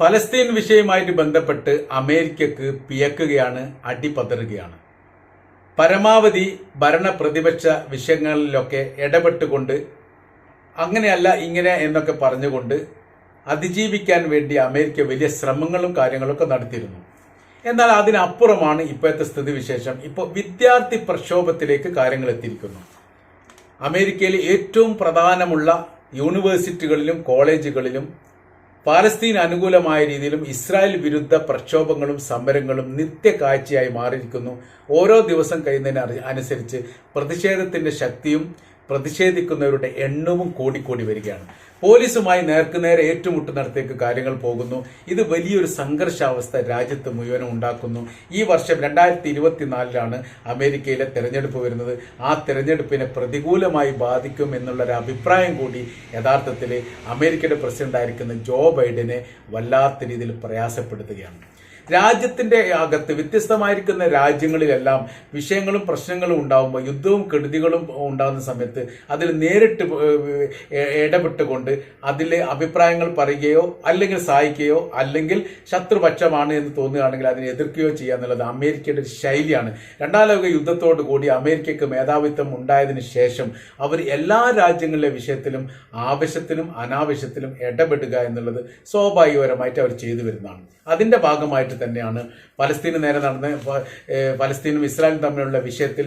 ഫലസ്തീൻ വിഷയവുമായിട്ട് ബന്ധപ്പെട്ട് അമേരിക്കക്ക് പിയക്കുകയാണ് അടിപതറുകയാണ്. പരമാവധി ഭരണ പ്രതിപക്ഷ വിഷയങ്ങളിലൊക്കെ ഇടപെട്ടുകൊണ്ട് അങ്ങനെയല്ല ഇങ്ങനെ എന്നൊക്കെ പറഞ്ഞുകൊണ്ട് അതിജീവിക്കാൻ വേണ്ടി അമേരിക്ക വലിയ ശ്രമങ്ങളും കാര്യങ്ങളൊക്കെ നടത്തിയിരുന്നു. എന്നാൽ അതിനപ്പുറമാണ് ഇപ്പോഴത്തെ സ്ഥിതിവിശേഷം. ഇപ്പോൾ വിദ്യാർത്ഥി പ്രക്ഷോഭത്തിലേക്ക് കാര്യങ്ങൾ എത്തിയിരിക്കുന്നു. അമേരിക്കയിൽ ഏറ്റവും പ്രധാനമുള്ള യൂണിവേഴ്സിറ്റികളിലും കോളേജുകളിലും പാലസ്തീൻ അനുകൂലമായ രീതിയിലും ഇസ്രായേൽ വിരുദ്ധ പ്രക്ഷോഭങ്ങളും സമരങ്ങളും നിത്യകാഴ്ചയായി മാറിയിരിക്കുന്നു. ഓരോ ദിവസം കഴിയുന്നതിന് അനുസരിച്ച് പ്രതിഷേധത്തിന്റെ ശക്തിയും പ്രതിഷേധിക്കുന്നവരുടെ എണ്ണവും കൂടിക്കൂടി വരികയാണ്. പോലീസുമായി നേർക്കുനേരെ ഏറ്റുമുട്ടുന്നിടത്തേക്ക് കാര്യങ്ങൾ പോകുന്നു. ഇത് വലിയൊരു സംഘർഷാവസ്ഥ രാജ്യത്ത് മുഴുവനും ഉണ്ടാക്കുന്നു. ഈ വർഷം രണ്ടായിരത്തി ഇരുപത്തിനാലിലാണ് അമേരിക്കയിലെ തെരഞ്ഞെടുപ്പ് വരുന്നത്. ആ തെരഞ്ഞെടുപ്പിനെ പ്രതികൂലമായി ബാധിക്കും എന്നുള്ളൊരു അഭിപ്രായം കൂടി യഥാർത്ഥത്തിൽ അമേരിക്കയുടെ പ്രസിഡന്റായിരിക്കുന്ന ജോ ബൈഡനെ വല്ലാത്ത രീതിയിൽ പ്രയാസപ്പെടുത്തുകയാണ്. രാജ്യത്തിന്റെ അകത്ത് വ്യത്യസ്തമായിരിക്കുന്ന രാജ്യങ്ങളിലെല്ലാം വിഷയങ്ങളും പ്രശ്നങ്ങളും ഉണ്ടാകുമ്പോൾ യുദ്ധവും കെടുതികളും ഉണ്ടാകുന്ന സമയത്ത് അതിൽ നേരിട്ട് ഇടപെട്ടുകൊണ്ട് അതിലെ അഭിപ്രായങ്ങൾ പറയുകയോ അല്ലെങ്കിൽ സഹായിക്കുകയോ അല്ലെങ്കിൽ ശത്രുപക്ഷമാണ് എന്ന് തോന്നുകയാണെങ്കിൽ അതിനെ എതിർക്കുകയോ ചെയ്യുക എന്നുള്ളത് അമേരിക്കയുടെ ഒരു ശൈലിയാണ്. രണ്ടാം ലോക യുദ്ധത്തോടു കൂടി അമേരിക്കയ്ക്ക് മേധാവിത്വം ഉണ്ടായതിനു ശേഷം അവർ എല്ലാ രാജ്യങ്ങളിലെ വിഷയത്തിലും ആവശ്യത്തിനും അനാവശ്യത്തിലും ഇടപെടുക എന്നുള്ളത് സ്വാഭാവികപരമായിട്ട് അവർ ചെയ്തു വരുന്നതാണ്. അതിന്റെ ഭാഗമായിട്ട് തന്നെയാണ്. പലസ്തീന് നേരെ നടന്ന പലസ്തീനും ഇസ്രായേലും തമ്മിലുള്ള വിഷയത്തിൽ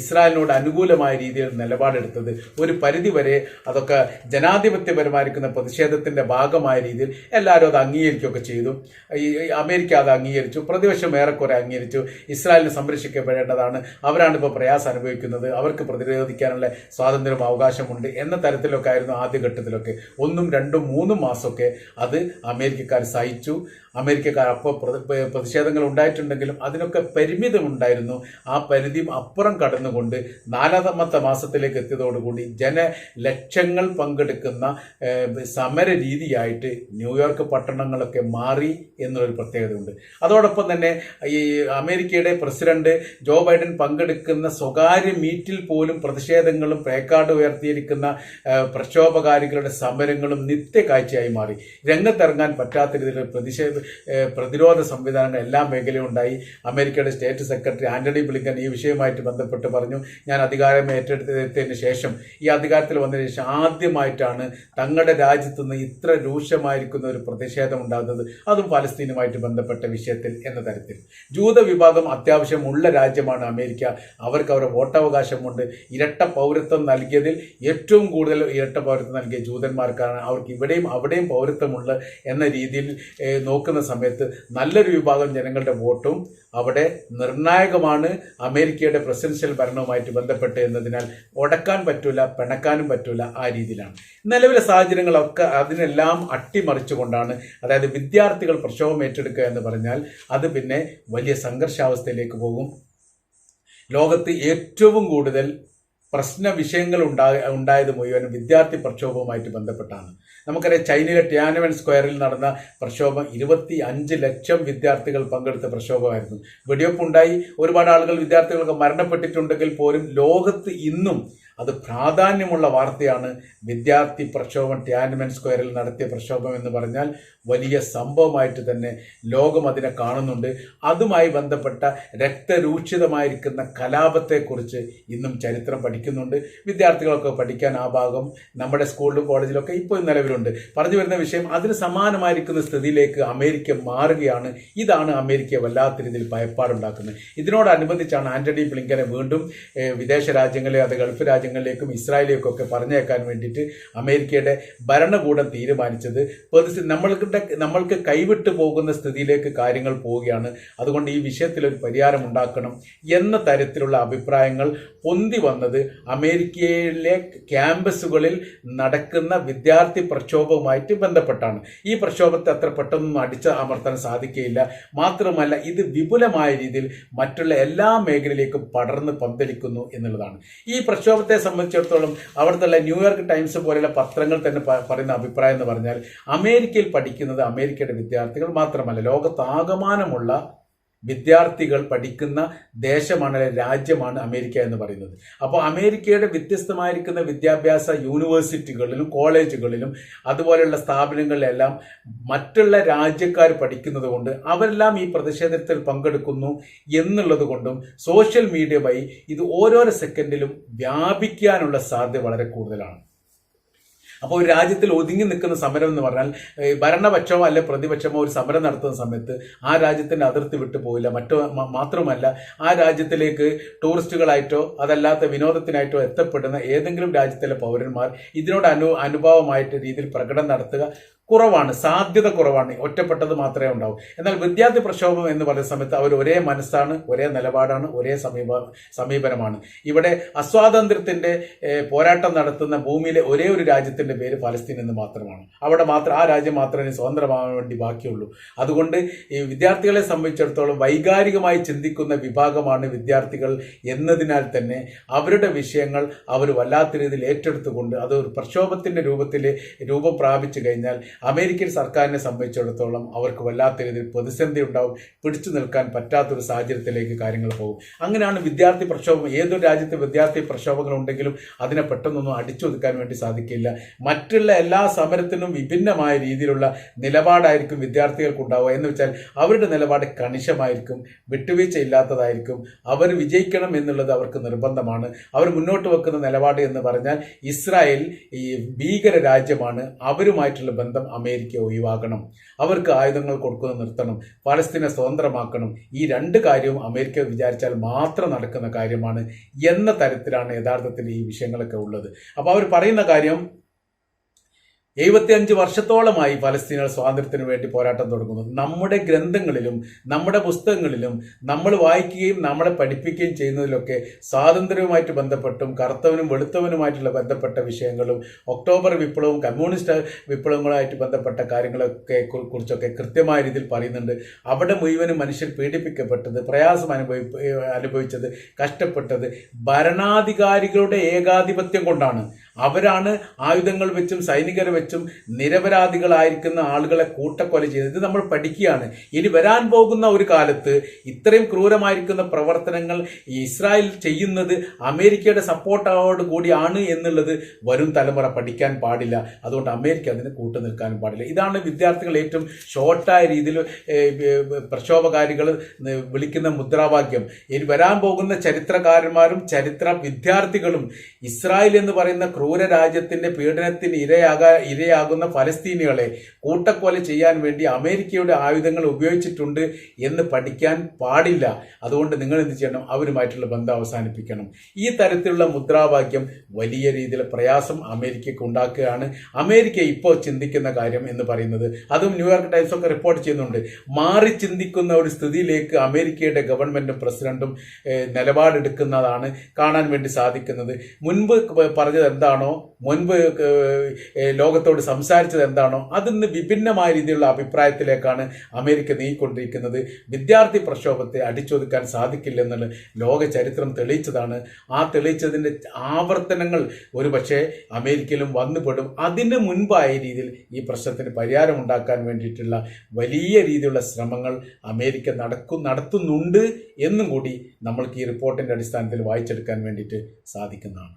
ഇസ്രായേലിനോട് അനുകൂലമായ രീതിയിൽ നിലപാടെടുത്തത്. ഒരു പരിധിവരെ അതൊക്കെ ജനാധിപത്യപരമായിരിക്കുന്ന പ്രതിഷേധത്തിന്റെ ഭാഗമായ രീതിയിൽ എല്ലാവരും അത് അംഗീകരിക്കുകയൊക്കെ ചെയ്തു. ഈ അമേരിക്ക അത് അംഗീകരിച്ചു. പ്രതിപക്ഷം ഏറെക്കുറെ അംഗീകരിച്ചു. ഇസ്രായേലിനെ സംരക്ഷിക്കപ്പെടേണ്ടതാണ് അവരാണ് ഇപ്പോൾ പ്രയാസം അനുഭവിക്കുന്നത്. അവർക്ക് പ്രതിരോധിക്കാനുള്ള സ്വാതന്ത്ര്യം അവകാശമുണ്ട് എന്ന തരത്തിലൊക്കെ ആയിരുന്നു ആദ്യഘട്ടത്തിലൊക്കെ. ഒന്നും രണ്ടും മൂന്നും മാസമൊക്കെ അത് അമേരിക്കക്കാർ സഹിച്ചു. അമേരിക്കക്കാർ അപ്പോൾ പ്രതിഷേധങ്ങൾ ഉണ്ടായിട്ടുണ്ടെങ്കിലും അതിനൊക്കെ പരിമിതമുണ്ടായിരുന്നു ആ പരിധിയും അപ്പുറം കടന്നുകൊണ്ട് നാലാമത്തെ മാസത്തിലേക്ക് എത്തിയതോടുകൂടി ജനലക്ഷങ്ങൾ പങ്കെടുക്കുന്ന സമര രീതിയായിട്ട് ന്യൂയോർക്ക് പട്ടണങ്ങളൊക്കെ മാറി എന്നുള്ളൊരു പ്രത്യേകതയുണ്ട്. അതോടൊപ്പം തന്നെ ഈ അമേരിക്കയുടെ പ്രസിഡന്റ് ജോ ബൈഡൻ പങ്കെടുക്കുന്ന സ്വകാര്യ മീറ്റിൽ പോലും പ്രതിഷേധങ്ങളും പേക്കാട് ഉയർത്തിയിരിക്കുന്ന പ്രക്ഷോഭകാരികളുടെ സമരങ്ങളും നിത്യകാഴ്ചയായി മാറി. രംഗത്തിറങ്ങാൻ പറ്റാത്ത രീതിയിൽ പ്രതിഷേധ ഏഹ്, സംവിധാനങ്ങൾ എല്ലാ മേഖലയും ഉണ്ടായി. അമേരിക്കയുടെ സ്റ്റേറ്റ് സെക്രട്ടറി ആന്റണി ബ്ലിങ്കൻ ഈ വിഷയവുമായിട്ട് ബന്ധപ്പെട്ട് പറഞ്ഞു. ഞാൻ അധികാരം ഏറ്റെടുത്തതിന് ശേഷം ഈ അധികാരത്തിൽ വന്നതിന് ശേഷം ആദ്യമായിട്ടാണ് തങ്ങളുടെ രാജ്യത്തു നിന്ന് ഇത്ര രൂക്ഷമായിരിക്കുന്ന ഒരു പ്രതിഷേധം ഉണ്ടാകുന്നത്. അതും പലസ്തീനുമായിട്ട് ബന്ധപ്പെട്ട വിഷയത്തിൽ എന്ന തരത്തിൽ. ജൂത വിഭാഗം അത്യാവശ്യമുള്ള രാജ്യമാണ് അമേരിക്ക. അവർക്ക് അവരുടെ വോട്ടവകാശമുണ്ട്. ഇരട്ട പൗരത്വം നൽകിയതിൽ ഏറ്റവും കൂടുതൽ ഇരട്ട പൗരത്വം നൽകിയ ജൂതന്മാർക്കാണ്. അവർക്ക് ഇവിടെയും അവിടെയും പൗരത്വമുള്ള എന്ന രീതിയിൽ നോക്കുന്ന സമയത്ത് നല്ലൊരു വിഭാഗം ജനങ്ങളുടെ വോട്ടും അവിടെ നിർണായകമാണ്. അമേരിക്കയുടെ പ്രസിഡൻഷ്യൽ ഭരണവുമായിട്ട് ബന്ധപ്പെട്ട് എന്നതിനാൽ ഉടക്കാൻ പറ്റൂല പിണക്കാനും പറ്റൂല ആ രീതിയിലാണ്. നിലവിലെ സാഹചര്യങ്ങളൊക്കെ അതിനെല്ലാം അട്ടിമറിച്ചുകൊണ്ടാണ് അതായത് വിദ്യാർത്ഥികൾ പ്രക്ഷോഭം ഏറ്റെടുക്കുക എന്ന് പറഞ്ഞാൽ അത് പിന്നെ വലിയ സംഘർഷാവസ്ഥയിലേക്ക് പോകും. ലോകത്ത് ഏറ്റവും കൂടുതൽ പ്രശ്ന വിഷയങ്ങൾ ഉണ്ടായ ഉണ്ടായത് മുഴുവനും വിദ്യാർത്ഥി പ്രക്ഷോഭവുമായിട്ട് ബന്ധപ്പെട്ടാണ്. നമുക്കറിയാം ചൈനയിലെ ടിയാനവൻ സ്ക്വയറിൽ നടന്ന പ്രക്ഷോഭം ഇരുപത്തി അഞ്ച് ലക്ഷം വിദ്യാർത്ഥികൾ പങ്കെടുത്ത പ്രക്ഷോഭമായിരുന്നു. വെടിവെപ്പുണ്ടായി. ഒരുപാട് ആളുകൾ വിദ്യാർത്ഥികളൊക്കെ മരണപ്പെട്ടിട്ടുണ്ടെങ്കിൽ പോലും ലോകത്ത് ഇന്നും അത് പ്രാധാന്യമുള്ള വാർത്തയാണ്. വിദ്യാർത്ഥി പ്രക്ഷോഭം ടിയാനമൻ സ്ക്വയറിൽ നടത്തിയ പ്രക്ഷോഭം എന്ന് പറഞ്ഞാൽ വലിയ സംഭവമായിട്ട് തന്നെ ലോകം അതിനെ കാണുന്നുണ്ട്. അതുമായി ബന്ധപ്പെട്ട രക്തരൂക്ഷിതമായിരിക്കുന്ന കലാപത്തെക്കുറിച്ച് ഇന്നും ചരിത്രം പഠിക്കുന്നുണ്ട്. വിദ്യാർത്ഥികളൊക്കെ പഠിക്കാൻ ആ ഭാഗം നമ്മുടെ സ്കൂളിലും കോളേജിലൊക്കെ ഇപ്പോൾ നിലവിലുണ്ട്. പറഞ്ഞു വരുന്ന വിഷയം അതിന് സമാനമായിരിക്കുന്ന സ്ഥിതിയിലേക്ക് അമേരിക്ക മാറുകയാണ്. ഇതാണ് അമേരിക്ക വല്ലാത്ത രീതിയിൽ ഭയപ്പാടുണ്ടാക്കുന്നത്. ഇതിനോടനുബന്ധിച്ചാണ് ആന്റണി ബ്ലിങ്കനെ വീണ്ടും വിദേശ രാജ്യങ്ങളെ അത് ഗൾഫ് രാജ്യങ്ങളിലേക്കും ഇസ്രായേലിലേക്കും ഒക്കെ പറഞ്ഞേക്കാൻ വേണ്ടിയിട്ട് അമേരിക്കയുടെ ഭരണകൂടം തീരുമാനിച്ചത്. പ്രതിസ്ഥിതി നമ്മൾക്ക് നമ്മൾക്ക് കൈവിട്ടു പോകുന്ന സ്ഥിതിയിലേക്ക് കാര്യങ്ങൾ പോവുകയാണ്. അതുകൊണ്ട് ഈ വിഷയത്തിൽ ഒരു പരിഹാരം ഉണ്ടാക്കണം എന്ന തരത്തിലുള്ള അഭിപ്രായങ്ങൾ പൊന്തി വന്നത് അമേരിക്കയിലെ ക്യാമ്പസുകളിൽ നടക്കുന്ന വിദ്യാർത്ഥി പ്രക്ഷോഭവുമായിട്ട് ബന്ധപ്പെട്ടാണ്. ഈ പ്രക്ഷോഭത്തെ അത്ര പെട്ടെന്ന് അടിച്ച് അമർത്താൻ സാധിക്കുകയില്ല. മാത്രമല്ല ഇത് വിപുലമായ രീതിയിൽ മറ്റുള്ള എല്ലാ മേഖലയിലേക്കും പടർന്ന് പന്തലിക്കുന്നു എന്നുള്ളതാണ്. ഈ പ്രക്ഷോഭത്തെ സംബന്ധിച്ചിടത്തോളം അവിടുത്തെ ന്യൂയോർക്ക് ടൈംസ് പോലെയുള്ള പത്രങ്ങൾ തന്നെ പറയുന്ന അഭിപ്രായം എന്ന് പറഞ്ഞാൽ അമേരിക്കയിൽ പഠിക്കുന്നത് അമേരിക്കയുടെ വിദ്യാർത്ഥികൾ മാത്രമല്ല ലോകത്താകമാനമുള്ള വിദ്യാർത്ഥികൾ പഠിക്കുന്ന ദേശമാണ് അല്ലെങ്കിൽ രാജ്യമാണ് അമേരിക്ക എന്ന് പറയുന്നത്. അപ്പോൾ അമേരിക്കയുടെ വ്യത്യസ്തമായിരിക്കുന്ന വിദ്യാഭ്യാസ യൂണിവേഴ്സിറ്റികളിലും കോളേജുകളിലും അതുപോലെയുള്ള സ്ഥാപനങ്ങളിലെല്ലാം മറ്റുള്ള രാജ്യക്കാർ പഠിക്കുന്നത് കൊണ്ട് അവരെല്ലാം ഈ പ്രതിഷേധത്തിൽ പങ്കെടുക്കുന്നു എന്നുള്ളത് കൊണ്ടും സോഷ്യൽ മീഡിയ വഴി ഇത് ഓരോരോ സെക്കൻഡിലും വ്യാപിക്കാനുള്ള സാധ്യത വളരെ കൂടുതലാണ്. അപ്പോൾ ഒരു രാജ്യത്തിൽ ഒതുങ്ങി നിൽക്കുന്ന സമരം എന്ന് പറഞ്ഞാൽ ഭരണപക്ഷമോ അല്ലെ പ്രതിപക്ഷമോ ഒരു സമരം നടത്തുന്ന സമയത്ത് ആ രാജ്യത്തിന്റെ അതിർത്തി വിട്ടു പോയില്ല മറ്റോ മാത്രമല്ല ആ രാജ്യത്തിലേക്ക് ടൂറിസ്റ്റുകളായിട്ടോ അതല്ലാത്ത വിനോദത്തിനായിട്ടോ എത്തപ്പെടുന്ന ഏതെങ്കിലും രാജ്യത്തിലെ പൗരന്മാർ ഇതിനോട് അനു അനുഭാവമായിട്ട് രീതിയിൽ പ്രകടനം നടത്തുക. കുറവാണ് സാധ്യത കുറവാണ് ഒറ്റപ്പെട്ടത് മാത്രമേ ഉണ്ടാവൂ. എന്നാൽ വിദ്യാർത്ഥി പ്രക്ഷോഭം എന്ന് പറയുന്ന സമയത്ത് അവർ ഒരേ മനസ്സാണ് ഒരേ നിലപാടാണ് ഒരേ സമീപ സമീപനമാണ്. ഇവിടെ അസ്വാതന്ത്ര്യത്തിന്റെ പോരാട്ടം നടത്തുന്ന ഭൂമിയിലെ ഒരേ ഒരു രാജ്യത്തിന്റെ പേര് ഫലസ്തീൻ എന്ന് മാത്രമാണ്. അവിടെ മാത്രം ആ രാജ്യം മാത്രമേ സ്വതന്ത്രമാകാൻ വേണ്ടി ബാക്കിയുള്ളൂ. അതുകൊണ്ട് ഈ വിദ്യാർത്ഥികളെ സംബന്ധിച്ചിടത്തോളം വൈകാരികമായി ചിന്തിക്കുന്ന വിഭാഗമാണ് വിദ്യാർത്ഥികൾ എന്നതിനാൽ തന്നെ അവരുടെ വിഷയങ്ങൾ അവർ വല്ലാത്ത രീതിയിൽ ഏറ്റെടുത്തുകൊണ്ട് അത് ഒരു പ്രക്ഷോഭത്തിന്റെ രൂപത്തിൽ രൂപം പ്രാപിച്ചു കഴിഞ്ഞാൽ അമേരിക്കൻ സർക്കാരിനെ സംബന്ധിച്ചിടത്തോളം അവർക്ക് വല്ലാത്ത രീതിയിൽ പ്രതിസന്ധി ഉണ്ടാവും പിടിച്ചു നിൽക്കാൻ പറ്റാത്തൊരു സാഹചര്യത്തിലേക്ക് കാര്യങ്ങൾ പോകും. അങ്ങനെയാണ് വിദ്യാർത്ഥി പ്രക്ഷോഭം. ഏതൊരു രാജ്യത്തെ വിദ്യാർത്ഥി പ്രക്ഷോഭങ്ങൾ ഉണ്ടെങ്കിലും അതിനെ പെട്ടെന്നൊന്നും അടിച്ചൊതുക്കാൻ വേണ്ടി സാധിക്കില്ല. മറ്റുള്ള എല്ലാ സമരത്തിനും വിഭിന്നമായ രീതിയിലുള്ള നിലപാടായിരിക്കും വിദ്യാർത്ഥികൾക്ക് ഉണ്ടാവുക എന്ന് വെച്ചാൽ അവരുടെ നിലപാട് കണിശമായിരിക്കും വിട്ടുവീഴ്ച ഇല്ലാത്തതായിരിക്കും അവർ വിജയിക്കണം എന്നുള്ളത് അവർക്ക് നിർബന്ധമാണ്. അവർ മുന്നോട്ട് വെക്കുന്ന നിലപാട് എന്ന് പറഞ്ഞാൽ ഇസ്രായേൽ ഈ ഭീകര രാജ്യമാണ് അവരുമായിട്ടുള്ള ബന്ധം അമേരിക്ക ഒഴിവാക്കണം. അവർക്ക് ആയുധങ്ങൾ കൊടുക്കുന്നത് നിർത്തണം. പലസ്തീനെ സ്വതന്ത്രമാക്കണം. ഈ രണ്ട് കാര്യവും അമേരിക്ക വിചാരിച്ചാൽ മാത്രം നടക്കുന്ന കാര്യമാണ് എന്ന തരത്തിലാണ് യഥാർത്ഥത്തിൽ ഈ വിഷയങ്ങളൊക്കെ ഉള്ളത്. അപ്പോൾ അവർ പറയുന്ന കാര്യം എഴുപത്തിയഞ്ച് വർഷത്തോളമായി പലസ്തീനുകൾ സ്വാതന്ത്ര്യത്തിന് വേണ്ടി പോരാട്ടം തുടങ്ങുന്നു. നമ്മുടെ ഗ്രന്ഥങ്ങളിലും നമ്മുടെ പുസ്തകങ്ങളിലും നമ്മൾ വായിക്കുകയും നമ്മളെ പഠിപ്പിക്കുകയും ചെയ്യുന്നതിലൊക്കെ സ്വാതന്ത്ര്യവുമായിട്ട് ബന്ധപ്പെട്ടും കറുത്തവനും വെളുത്തവനുമായിട്ടുള്ള ബന്ധപ്പെട്ട വിഷയങ്ങളും ഒക്ടോബർ വിപ്ലവവും കമ്മ്യൂണിസ്റ്റ് വിപ്ലവങ്ങളുമായിട്ട് ബന്ധപ്പെട്ട കാര്യങ്ങളൊക്കെ കുറിച്ചൊക്കെ കൃത്യമായ രീതിയിൽ പറയുന്നുണ്ട്. അവിടെ മുഴുവനും മനുഷ്യർ പീഡിപ്പിക്കപ്പെട്ടത് പ്രയാസം അനുഭവി അനുഭവിച്ചത് കഷ്ടപ്പെട്ടത് ഭരണാധികാരികളുടെ ഏകാധിപത്യം കൊണ്ടാണ്. അവരാണ് ആയുധങ്ങൾ വെച്ചും സൈനികരെ വെച്ചും നിരപരാധികളായിരിക്കുന്ന ആളുകളെ കൂട്ടക്കൊല ചെയ്തത്. ഇത് നമ്മൾ പഠിക്കുകയാണ്. ഇനി വരാൻ പോകുന്ന ഒരു കാലത്ത് ഇത്രയും ക്രൂരമായിരിക്കുന്ന പ്രവർത്തനങ്ങൾ ഇസ്രായേൽ ചെയ്യുന്നത് അമേരിക്കയുടെ സപ്പോർട്ടോട് കൂടിയാണ് എന്നുള്ളത് വരും തലമുറ പഠിക്കാൻ പാടില്ല. അതുകൊണ്ട് അമേരിക്ക അതിന് കൂട്ടു നിൽക്കാനും പാടില്ല. ഇതാണ് വിദ്യാർത്ഥികൾ ഏറ്റവും ഷോർട്ടായ രീതിയിൽ പ്രക്ഷോഭകാരികൾ വിളിക്കുന്ന മുദ്രാവാക്യം. ഇനി വരാൻ പോകുന്ന ചരിത്രകാരന്മാരും ചരിത്ര വിദ്യാർത്ഥികളും ഇസ്രായേൽ എന്ന് പറയുന്ന ക്രൂര രാജ്യത്തിന്റെ പീഡനത്തിന് ഇരയാകാ ഇരയാകുന്ന ഫലസ്തീനികളെ കൂട്ടക്കൊല ചെയ്യാൻ വേണ്ടി അമേരിക്കയുടെ ആയുധങ്ങൾ ഉപയോഗിച്ചിട്ടുണ്ട് എന്ന് പഠിക്കാൻ പാടില്ല. അതുകൊണ്ട് നിങ്ങൾ എന്ത് ചെയ്യണം? അവരുമായിട്ടുള്ള ബന്ധം അവസാനിപ്പിക്കണം. ഈ തരത്തിലുള്ള മുദ്രാവാക്യം വലിയ രീതിയിൽ പ്രയാസം അമേരിക്കയ്ക്ക് ഉണ്ടാക്കുകയാണ്. അമേരിക്ക ഇപ്പോൾ ചിന്തിക്കുന്ന കാര്യം എന്ന് പറയുന്നത് അതും ന്യൂയോർക്ക് ടൈംസ് ഒക്കെ റിപ്പോർട്ട് ചെയ്യുന്നുണ്ട്. മാറി ചിന്തിക്കുന്ന ഒരു സ്ഥിതിയിലേക്ക് അമേരിക്കയുടെ ഗവൺമെന്റും പ്രസിഡന്റും നിലപാടെടുക്കുന്നതാണ് കാണാൻ വേണ്ടി സാധിക്കുന്നത്. മുൻപ് പറഞ്ഞത് എന്താണോ? മുൻപ് ഏഹ്, ഏഹ്, ലോകത്തോട് സംസാരിച്ചത് എന്താണോ? അതിൽ നിന്ന് വിഭിന്നമായ രീതിയിലുള്ള അഭിപ്രായത്തിലേക്കാണ് അമേരിക്ക നീങ്ങിക്കൊണ്ടിരിക്കുന്നത്. വിദ്യാർത്ഥി പ്രക്ഷോഭത്തെ അടിച്ചൊതുക്കാൻ സാധിക്കില്ലെന്നുള്ള ലോക ചരിത്രം തെളിയിച്ചതാണ്. ആ തെളിയിച്ചതിന്റെ ആവർത്തനങ്ങൾ ഒരുപക്ഷെ അമേരിക്കയിലും വന്നുപെടും അതിന് മുൻപായ രീതിയിൽ ഈ പ്രശ്നത്തിന് പരിഹാരം ഉണ്ടാക്കാൻ വേണ്ടിയിട്ടുള്ള വലിയ രീതിയിലുള്ള ശ്രമങ്ങൾ അമേരിക്ക നടക്കും നടത്തുന്നുണ്ട് എന്നും കൂടി നമ്മൾക്ക് ഈ റിപ്പോർട്ടിന്റെ അടിസ്ഥാനത്തിൽ വായിച്ചെടുക്കാൻ വേണ്ടിയിട്ട് സാധിക്കുന്നതാണ്.